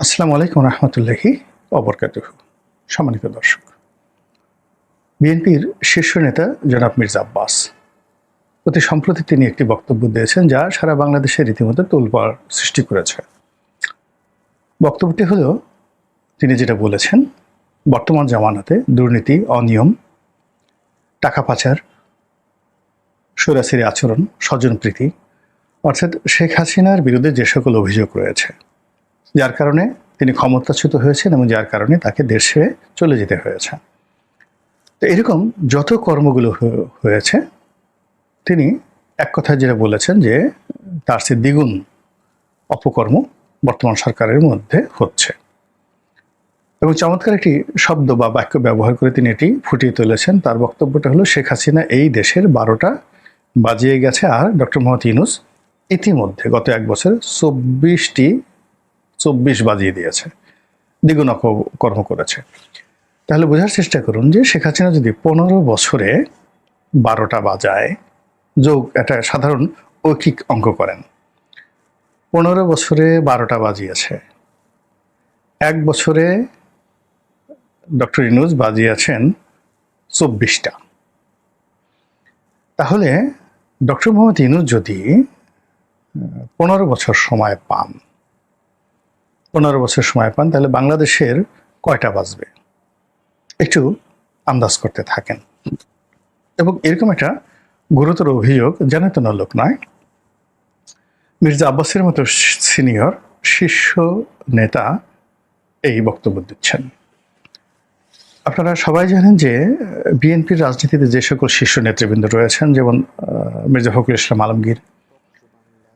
আসসালামু আলাইকুম রহমতুল্লাহি অবরকাত সম্মানিত দর্শক, বিএনপির শীর্ষ নেতা জনাব মির্জা আব্বাস, অতি সম্প্রতি তিনি একটি বক্তব্য দিয়েছেন যা সারা বাংলাদেশে রীতিমতো তোলপাড় সৃষ্টি করেছে। বক্তব্যটি হলো, তিনি যেটা বলেছেন, বর্তমান জামানাতে দুর্নীতি, অনিয়ম, টাকা পাচার সৈরাসির আচরণ, স্বজনপ্রীতি, অর্থাৎ শেখ হাসিনার বিরুদ্ধে যে সকল অভিযোগ রয়েছে যার কারণে তিনি ক্ষমতাচ্যুত হয়েছেন এবং যার কারণে তাকে দেশে চলে যেতে হয়েছে। তো এরকম যত কর্মগুলো হয়ে- হয়েছে, তিনি এক কথায় যেটা বলেছেন যে, তার সে দ্বিগুণ অপকর্ম বর্তমান সরকারের মধ্যে হচ্ছে। এবং চমৎকার একটি শব্দ বা বাক্য ব্যবহার করে তিনি এটি ফুটিয়ে তুলেছেন। তার বক্তব্যটা হলো, শেখ হাসিনা এই দেশের বারোটা বাজিয়ে গেছে। আর ডক্টর মোহাম্মদ ইউনুস ইতিমধ্যে গত এক বছর চব্বিশটি চব্বিশ বাজিয়ে দিয়েছে। দ্বিগুণ কর্ম করেছে। তাহলে বোঝার চেষ্টা করুন যে শেখ হাসিনা যদি পনেরো বছরে বারোটা বাজায়, যোগ একটা সাধারণ ঐকিক অঙ্ক করেন। পনেরো বছরে বারোটা বাজিয়েছে। এক বছরে ডক্টর ইনুজ বাজিয়েছেন চব্বিশটা। তাহলে ডক্টর মোহাম্মদ ইনুজ যদি পনেরো বছর সময় পান পনেরো বছর সময় পান, তাহলে বাংলাদেশের কয়টা বাজবে? একটু আন্দাজ করতে থাকেন। এবং এরকম একটা গুরুতর অভিযোগ জানাতন লোক নয়। মির্জা আব্বাসের মতো সিনিয়র, শীর্ষ নেতা এই বক্তব্য দিচ্ছেন। আপনারা সবাই জানেন যে বিএনপির রাজনীতিতে যে সকল শীর্ষ নেতৃবৃন্দ রয়েছেন, যেমন মির্জা ফখরুল ইসলাম আলমগীর,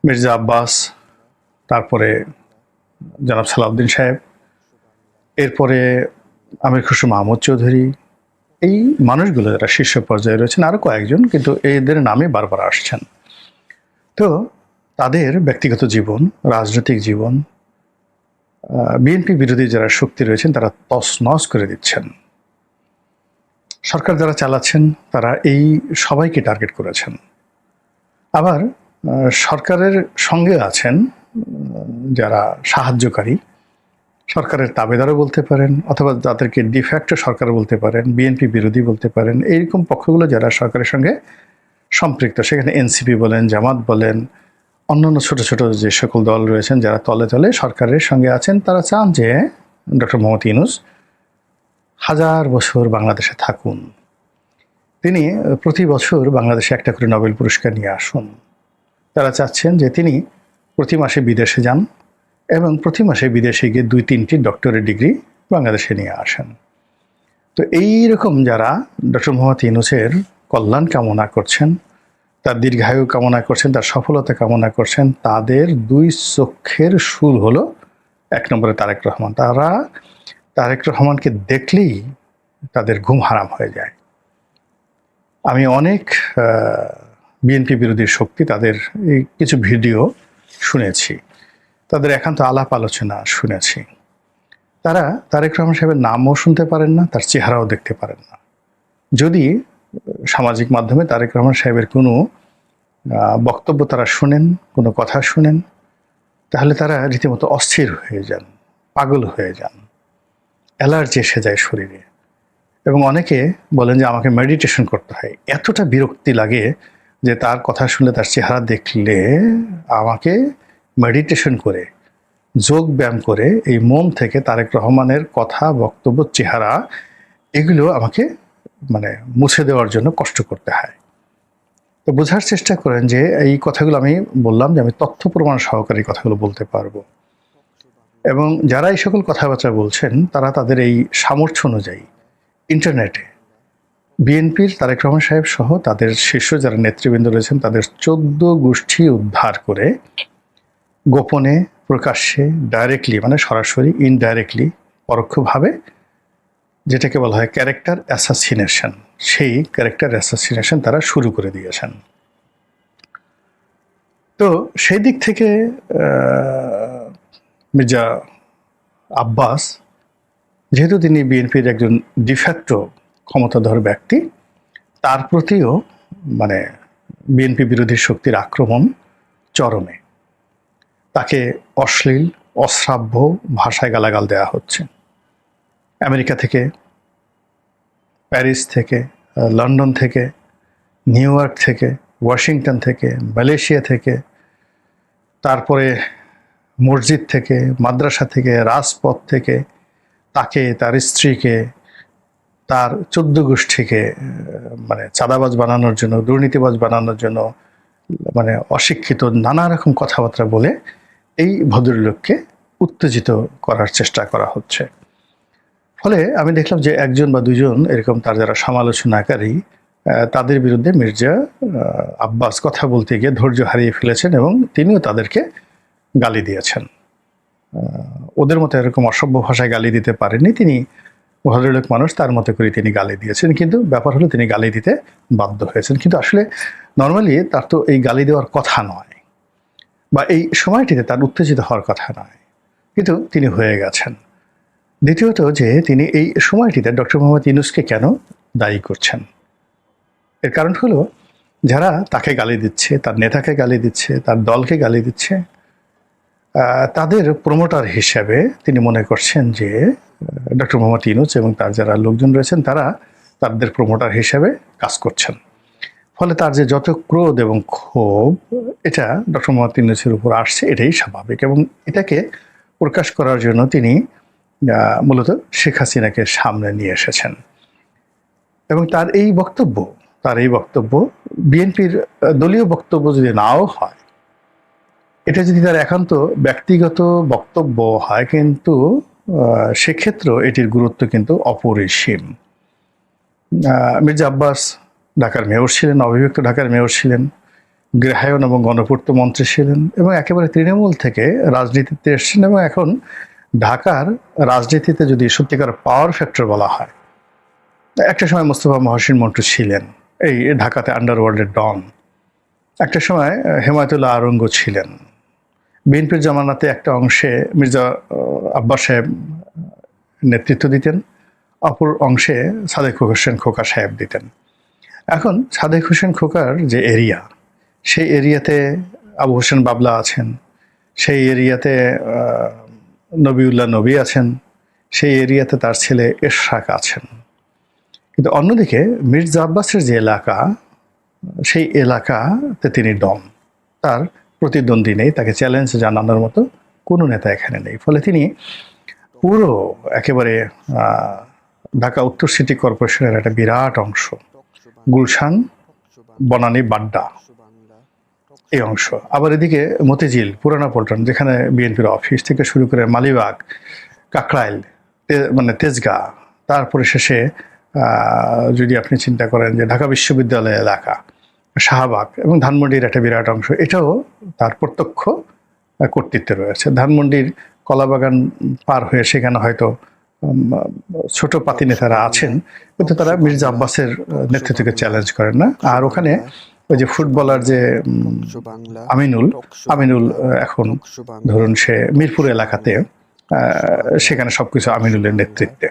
মির্জা আব্বাস, তারপরে জনাব সালাউদ্দিন সাহেব, এরপরে আমির খুশু মাহমুদ চৌধুরী, এই মানুষগুলো যারা শীর্ষ পর্যায়ে রয়েছেন আরও কয়েকজন কিন্তু এদের নামে বারবার আসছেন। তো তাদের ব্যক্তিগত জীবন, রাজনৈতিক জীবন বিএনপি বিরোধী যারা শক্তি রয়েছেন, তারা তছনছ করে দিচ্ছেন। সরকার যারা চালাচ্ছেন, তারা এই সবাইকে টার্গেট করেছেন। আবার সরকারের সঙ্গে আছেন যারা সাহায্যকারী, সরকারের তাবেদারও বলতে পারেন অথবা তাদেরকে ডিফ্যাক্টো সরকার বলতে পারেন বিএনপি বিরোধী বলতে পারেন, এইরকম পক্ষগুলো যারা সরকারের সঙ্গে সম্পৃক্ত, সেখানে এনসিপি বলেন, জামাত বলেন, অন্যান্য ছোট ছোট যে সকল দল রয়েছেন যারা তলে তলে সরকারের সঙ্গে আছেন, তারা চান যে ডক্টর মোহাম্মদ ইউনুস হাজার বছর বাংলাদেশে থাকুন। তিনি প্রতি বছর বাংলাদেশে একটা করে নোবেল পুরস্কার নিয়ে আসুন। তারা চাচ্ছেন যে তিনি প্রতি মাসে বিদেশে যান এবং প্রতি মাসে বিদেশে গিয়ে দুই তিনটি ডক্টরেট ডিগ্রি বাংলাদেশে নিয়ে আসেন। তো এই রকম যারা ডক্টর মোহাম্মদ ইউনুসের কল্যাণ কামনা করছেন, তার দীর্ঘায়ু কামনা করছেন, তার সফলতা কামনা করছেন, তাদের দুই চক্ষের সুর হলো এক নম্বরে তারেক রহমান। তারা তারেক রহমানকে দেখলেই তাদের ঘুম হারাম হয়ে যায়। আমি অনেক বিএনপি বিরোধী শক্তি তাদের এই কিছু ভিডিও শুনেছি। তাদের একান্ত আলাপ আলোচনা শুনেছি। তারা তারেক রহমান সাহেবের নামও শুনতে পারেন না, তার চেহারাও দেখতে পারেন না। যদি সামাজিক মাধ্যমে তারেক রহমান সাহেবের কোনো বক্তব্য তারা শুনেন, কোনো কথা শুনেন, তাহলে তারা রীতিমতো অস্থির হয়ে যান, পাগল হয়ে যান। অ্যালার্জি এসে যায় শরীরে। এবং অনেকে বলেন যে আমাকে মেডিটেশন করতে হয়। এতটা বিরক্তি লাগে যে তার কথা শুনলে, তার চেহারা দেখলে আমাকে মেডিটেশন করে, যোগ ব্যায়াম করে, এই মন থেকে তারেক রহমানের কথা, বক্তব্য, চেহারা, এগুলো আমাকে মানে মুছে দেওয়ার জন্য কষ্ট করতে হয়। তো বোঝার চেষ্টা করেন যে এই কথাগুলো আমি বললাম যে আমি তথ্য প্রমাণ সহকারী কথাগুলো বলতে পারব। এবং যারা এই সকল কথাবার্তা বলছেন, তারা তাদের এই সামর্থ্য অনুযায়ী ইন্টারনেটে বিএনপির তারেক রহমান সাহেব সহ তাদের শীর্ষ যারা নেতৃবৃন্দ রয়েছেন, তাদের চোদ্দ গোষ্ঠী উদ্ধার করে গোপনে, প্রকাশ্যে ডাইরেক্টলি মানে সরাসরি ইনডাইরেক্টলি পরোক্ষভাবে যেটাকে বলা হয় ক্যারেক্টার অ্যাসাসিনেশন সেই ক্যারেক্টার অ্যাসাসিনেশন তারা শুরু করে দিয়েছেন। তো সেই দিক থেকে মির্জা আব্বাস, যেহেতু তিনি বিএনপির একজন ডিফ্যাক্টো ক্ষমতাধর ব্যক্তি, তার প্রতিও মানে বিএনপি বিরোধী শক্তির আক্রমণ চরমে। তাকে অশ্লীল, অশ্রাব্য ভাষায় গালাগাল দেওয়া হচ্ছে। আমেরিকা থেকে, প্যারিস থেকে, লন্ডন থেকে, নিউ ইয়র্ক থেকে, ওয়াশিংটন থেকে, মালয়েশিয়া থেকে, তারপরে মসজিদ থেকে, মাদ্রাসা থেকে, রাজপথ থেকে তাকে তার স্ত্রীকে তার চোদ্দ গোষ্ঠীকে মানে চাঁদাবাজ বানানোর জন্য, দুর্নীতিবাজ বানানোর জন্য মানে অশিক্ষিত নানা রকম কথাবার্তা বলে এই ভদ্রলোককে উত্তেজিত করার চেষ্টা করা হচ্ছে। ফলে আমি দেখলাম যে একজন বা দুজন এরকম তার যারা সমালোচনাকারী তাদের বিরুদ্ধে মির্জা আব্বাস কথা বলতে গিয়ে ধৈর্য হারিয়ে ফেলেছেন এবং তিনিও তাদেরকে গালি দিয়েছেন। ওদের মতো এরকম অসভ্য ভাষায় গালি দিতে পারেননি। তিনি ভদ্রলোক মানুষ, তার মতো করে তিনি গালি দিয়েছেন। কিন্তু ব্যাপার হলো তিনি গালি দিতে বাধ্য হয়েছেন। কিন্তু আসলে নর্মালি তার তো এই গালি দেওয়ার কথা নয় বা এই সময়টিতে তার উত্তেজিত হওয়ার কথা নয়। কিন্তু তিনি হয়ে গেছেন। দ্বিতীয়ত যে তিনি এই সময়টিতে ডক্টর মোহাম্মদ ইউনুসকে কেন দায়ী করছেন? এর কারণ হলো, যারা তাকে গালি দিচ্ছে, তার নেতাকে গালি দিচ্ছে, তার দলকে গালি দিচ্ছে তাদের প্রমোটার হিসেবে তিনি মনে করছেন যে ডক্টর মোহাম্মদ ইউনুস এবং তার যারা লোকজন রয়েছেন, তারা তাদের প্রমোটার হিসেবে কাজ করছেন। ফলে তার যে যত ক্রোধ এবং ক্ষোভ, এটা ডক্টর মোহাম্মদ ইউনুসের উপর আসছে, এটাই স্বাভাবিক এবং এটাকে প্রকাশ করার জন্য তিনি মূলত শেখ হাসিনাকে সামনে নিয়ে এসেছেন। এবং তার এই বক্তব্য, তার এই বক্তব্য, বিএনপির দলীয় বক্তব্য যদি নাও হয় এটা যদি তার একান্ত ব্যক্তিগত বক্তব্য হয়, কিন্তু সেক্ষেত্রেও এটির গুরুত্ব কিন্তু অপরিসীম। মির্জা আব্বাস ঢাকার মেয়র ছিলেন অবিভক্ত ঢাকার মেয়র ছিলেন, গৃহায়ন এবং গণপূর্ত মন্ত্রী ছিলেন এবং একেবারে তৃণমূল থেকে রাজনীতিতে এসেছেন এবং এখন ঢাকার রাজনীতিতে যদি সত্যিকার পাওয়ার ফ্যাক্টর বলা হয়, একটা সময় মোস্তফা মহসিন মন্টু ছিলেন, এই ঢাকাতে আন্ডারওয়ার্ল্ডের ডন একটা সময় হেমায়তুল্লাহ আরঙ্গ ছিলেন। বিএনপির জামানাতে একটা অংশে মির্জা আব্বাস সাহেব নেতৃত্ব দিতেন। অপর অংশে সাদেক হোসেন খোকা সাহেব দিতেন। এখন সাদেক হোসেন খোকার যে এরিয়া, সেই এরিয়াতে আবু হোসেন বাবলা আছেন। সেই এরিয়াতে নবিউল্লাহ নবী আছেন। সেই এরিয়াতে তার ছেলে এশরাক আছেন। কিন্তু অন্যদিকে মির্জা আব্বাসের যে এলাকা, সেই এলাকাতে তিনি ডন। তার প্রতিদ্বন্দ্বী নেই, তাকে চ্যালেঞ্জ জানানোর মতো কোনো নেতা এখানে নেই। ফলে তিনি পুরো একেবারে ঢাকা উত্তর সিটি কর্পোরেশনের একটা বিরাট অংশ। গুলশান, বনানী, বাড্ডা এই অংশ। আবার এদিকে মতিঝিল, পুরানা পল্টন, যেখানে বিএনপির অফিস থেকে শুরু করে মালিবাগ, কাকরাইল মানে তেজগা, তারপরে শেষে যদি আপনি চিন্তা করেন যে ঢাকা বিশ্ববিদ্যালয় এলাকা শাহবাগ এবং ধানমন্ডির একটা বিরাট অংশ। এটাও তার প্রত্যক্ষ কর্তৃত্বে রয়েছে। ধানমন্ডির কলাবাগান পার হয়ে সেখানে হয়তো ছোট পাতি নেতারা আছেন, কিন্তু তারা মির্জা আব্বাসের নেতৃত্বকে চ্যালেঞ্জ করেন না। আর ওখানে ওই যে ফুটবলার যে আমিনুল আমিনুল এখন ধরুন সে মিরপুর এলাকাতে সেখানে সবকিছু আমিনুলের নেতৃত্বে।